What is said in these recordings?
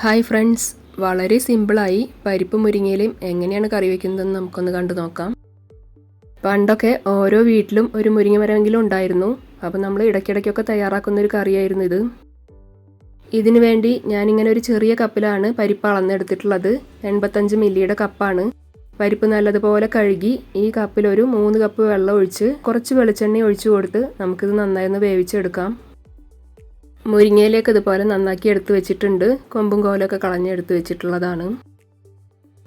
Hi friends. വളരെ സിമ്പിളായി പരിപ്പ് മുരിങ്ങയിലും എങ്ങനെയാണ് കറി വയ്ക്കുന്നതെന്ന് നമുക്കൊന്ന് കണ്ടു നോക്കാം. പണ്ടൊക്കെ ഓരോ വീട്ടിലും ഒരു മുരിങ്ങ മരമെങ്കിലും ഉണ്ടായിരുന്നു. അപ്പം നമ്മൾ ഇടയ്ക്കിടയ്ക്കൊക്കെ തയ്യാറാക്കുന്ന ഒരു കറിയായിരുന്നു ഇത്. ഇതിനു വേണ്ടി ഞാനിങ്ങനെ ഒരു ചെറിയ കപ്പിലാണ് പരിപ്പ് അളന്നെടുത്തിട്ടുള്ളത്. എൺപത്തഞ്ച് മില്ലിയുടെ കപ്പാണ്. പരിപ്പ് നല്ലതുപോലെ കഴുകി ഈ കപ്പിലൊരു മൂന്ന് കപ്പ് വെള്ളം ഒഴിച്ച് കുറച്ച് വെളിച്ചെണ്ണ ഒഴിച്ചു കൊടുത്ത് നമുക്കിത് നന്നായി ഒന്ന് വേവിച്ചെടുക്കാം. മുരിങ്ങയിലേക്ക് ഇതുപോലെ നന്നാക്കി എടുത്തു വെച്ചിട്ടുണ്ട്. കൊമ്പും കോലൊക്കെ കളഞ്ഞെടുത്ത് വെച്ചിട്ടുള്ളതാണ്.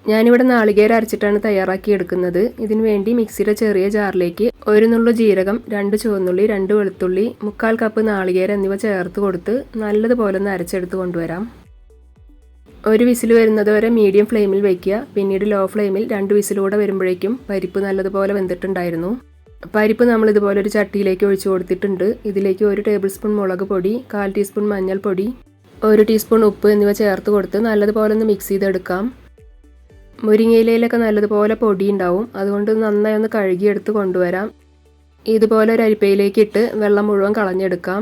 ഞാനിവിടെ നാളികേരം അരച്ചിട്ടാണ് തയ്യാറാക്കി എടുക്കുന്നത്. ഇതിനു വേണ്ടി മിക്സിയുടെ ചെറിയ ജാറിലേക്ക് ഒരു നുള്ളു ജീരകം രണ്ട് ചുവന്നുള്ളി രണ്ട് വെളുത്തുള്ളി മുക്കാൽ കപ്പ് നാളികേരം എന്നിവ ചേർത്ത് കൊടുത്ത് നല്ലതുപോലെ ഒന്ന് അരച്ചെടുത്ത് കൊണ്ടുവരാം. ഒരു വിസിൽ വരുന്നത് വരെ മീഡിയം ഫ്ലെയിമിൽ വയ്ക്കുക പിന്നീട് ലോ ഫ്ലെയിമിൽ രണ്ട് വിസിലൂടെ വരുമ്പോഴേക്കും പരിപ്പ് നല്ലതുപോലെ വെന്തിട്ടുണ്ടായിരുന്നു. പരിപ്പ് നമ്മൾ ഇതുപോലെ ഒരു ചട്ടിയിലേക്ക് ഒഴിച്ചു കൊടുത്തിട്ടുണ്ട്. ഇതിലേക്ക് ഒരു ടേബിൾ സ്പൂൺ മുളക് പൊടി കാൽ ടീസ്പൂൺ മഞ്ഞൾപ്പൊടി ഒരു ടീസ്പൂൺ ഉപ്പ് എന്നിവ ചേർത്ത് കൊടുത്ത് നല്ലതുപോലെ ഒന്ന് മിക്സ് ചെയ്തെടുക്കാം. മുരിങ്ങയിലയിലൊക്കെ നല്ലതുപോലെ പൊടി ഉണ്ടാവും. അതുകൊണ്ട് നന്നായി ഒന്ന് കഴുകിയെടുത്ത് കൊണ്ടുവരാം. ഇതുപോലെ ഒരു അരിപ്പയിലേക്ക് ഇട്ട് വെള്ളം മുഴുവൻ കളഞ്ഞെടുക്കാം.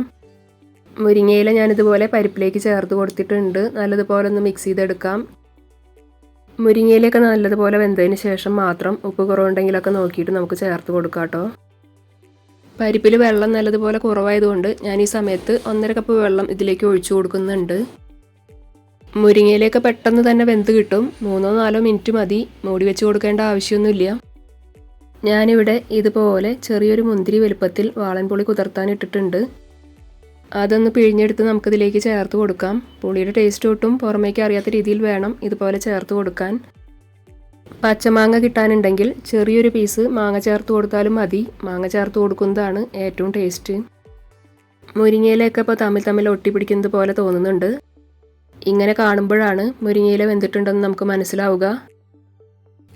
മുരിങ്ങയില ഞാനിതുപോലെ പരിപ്പിലേക്ക് ചേർത്ത് കൊടുത്തിട്ടുണ്ട്. നല്ലതുപോലെ ഒന്ന് മിക്സ് ചെയ്തെടുക്കാം. മുരിങ്ങയിലൊക്കെ നല്ലതുപോലെ വെന്തതിന് ശേഷം മാത്രം ഉപ്പ് കുറവുണ്ടെങ്കിലൊക്കെ നോക്കിയിട്ട് നമുക്ക് ചേർത്ത് കൊടുക്കാം കേട്ടോ. പരിപ്പിൽ വെള്ളം നല്ലതുപോലെ കുറവായതുകൊണ്ട് ഞാൻ ഈ സമയത്ത് ഒന്നര കപ്പ് വെള്ളം ഇതിലേക്ക് ഒഴിച്ചു കൊടുക്കുന്നുണ്ട്. മുരിങ്ങയിലൊക്കെ പെട്ടെന്ന് തന്നെ വെന്ത് കിട്ടും. മൂന്നോ നാലോ മിനിറ്റ് മതി. മൂടി വെച്ച് കൊടുക്കേണ്ട ആവശ്യമൊന്നുമില്ല. ഞാനിവിടെ ഇതുപോലെ ചെറിയൊരു മുന്തിരി വലുപ്പത്തിൽ വാളൻപുളി കുതിർത്താൻ ഇട്ടിട്ടുണ്ട്. അതൊന്ന് പിഴിഞ്ഞെടുത്ത് നമുക്കിതിലേക്ക് ചേർത്ത് കൊടുക്കാം. പുളിയുടെ ടേസ്റ്റ് ഒട്ടും പുറമേക്ക് അറിയാത്ത രീതിയിൽ വേണം ഇതുപോലെ ചേർത്ത് കൊടുക്കാൻ. പച്ചമാങ്ങ കിട്ടാനുണ്ടെങ്കിൽ ചെറിയൊരു പീസ് മാങ്ങ ചേർത്ത് കൊടുത്താലും മതി. മാങ്ങ ചേർത്ത് കൊടുക്കുന്നതാണ് ഏറ്റവും ടേസ്റ്റ് മുരിങ്ങയിലൊക്കെ ഇപ്പോൾ തമ്മിൽ തമ്മിൽ ഒട്ടിപ്പിടിക്കുന്നത് പോലെ തോന്നുന്നുണ്ട്. ഇങ്ങനെ കാണുമ്പോഴാണ് മുരിങ്ങയില വെന്തിട്ടുണ്ടെന്ന് നമുക്ക് മനസ്സിലാവുക.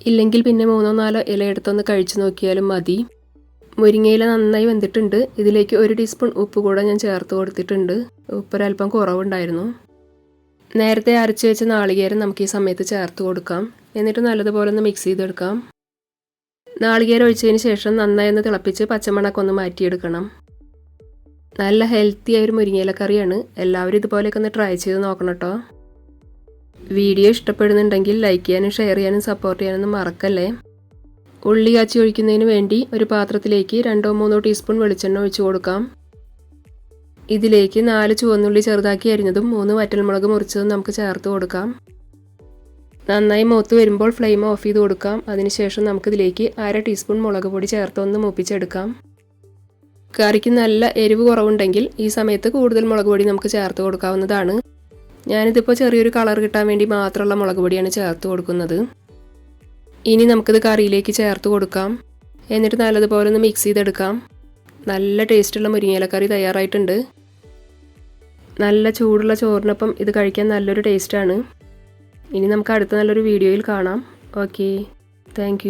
ഇല്ലെങ്കിൽ പിന്നെ മൂന്നോ നാലോ ഇല എടുത്തൊന്ന് കഴിച്ചു നോക്കിയാലും മതി. മുരിങ്ങയില നന്നായി വെന്തിട്ടുണ്ട്. ഇതിലേക്ക് ഒരു ടീസ്പൂൺ ഉപ്പ് കൂടെ ഞാൻ ചേർത്ത് കൊടുത്തിട്ടുണ്ട്. ഉപ്പൊരൽപ്പം കുറവുണ്ടായിരുന്നു. നേരത്തെ അരച്ച് വെച്ച നാളികേരം നമുക്ക് ഈ സമയത്ത് ചേർത്ത് കൊടുക്കാം. എന്നിട്ട് നല്ലതുപോലെ ഒന്ന് മിക്സ് ചെയ്തെടുക്കാം. നാളികേരം ഒഴിച്ചതിന് ശേഷം നന്നായി ഒന്ന് തിളപ്പിച്ച് പച്ചമണക്ക് ഒന്ന് മാറ്റിയെടുക്കണം. നല്ല ഹെൽത്തി ആയ ഒരു മുരിങ്ങയില കറിയാണ്. എല്ലാവരും ഇതുപോലെയൊക്കെ ഒന്ന് ട്രൈ ചെയ്ത് നോക്കണം കേട്ടോ വീഡിയോ ഇഷ്ടപ്പെടുന്നുണ്ടെങ്കിൽ ലൈക്ക് ചെയ്യാനും ഷെയർ ചെയ്യാനും സപ്പോർട്ട് ചെയ്യാനൊന്നും മറക്കല്ലേ? ഉള്ളി കാച്ചി ഒഴിക്കുന്നതിന് വേണ്ടി ഒരു പാത്രത്തിലേക്ക് രണ്ടോ മൂന്നോ ടീസ്പൂൺ വെളിച്ചെണ്ണ ഒഴിച്ചു കൊടുക്കാം. ഇതിലേക്ക് നാല് ചുവന്നുള്ളി ചെറുതാക്കി അരിഞ്ഞതും മൂന്ന് വറ്റൽമുളക് മുറിച്ചതും നമുക്ക് ചേർത്ത് കൊടുക്കാം. നന്നായി മൂത്ത് വരുമ്പോൾ ഫ്ലെയിം ഓഫ് ചെയ്ത് കൊടുക്കാം. അതിനുശേഷം നമുക്കിതിലേക്ക് അര ടീസ്പൂൺ മുളക് പൊടി ചേർത്തൊന്ന് മൂപ്പിച്ചെടുക്കാം. കറിക്ക് നല്ല എരിവ് കുറവുണ്ടെങ്കിൽ ഈ സമയത്ത് കൂടുതൽ മുളക് പൊടി നമുക്ക് ചേർത്ത് കൊടുക്കാവുന്നതാണ്. ഞാനിതിപ്പോൾ ചെറിയൊരു കളർ കിട്ടാൻ വേണ്ടി മാത്രമുള്ള മുളക് പൊടിയാണ് ചേർത്ത് കൊടുക്കുന്നത്. ഇനി നമുക്കിത് കറിയിലേക്ക് ചേർത്ത് കൊടുക്കാം. എന്നിട്ട് നല്ലതുപോലെ ഒന്ന് മിക്സ് ചെയ്തെടുക്കാം. നല്ല ടേസ്റ്റുള്ള മുരിങ്ങയിലക്കറി തയ്യാറായിട്ടുണ്ട്. നല്ല ചൂടുള്ള ചോറിനൊപ്പം ഇത് കഴിക്കാൻ നല്ലൊരു ടേസ്റ്റാണ് ഇനി നമുക്ക് അടുത്ത നല്ലൊരു വീഡിയോയിൽ കാണാം. Okay thank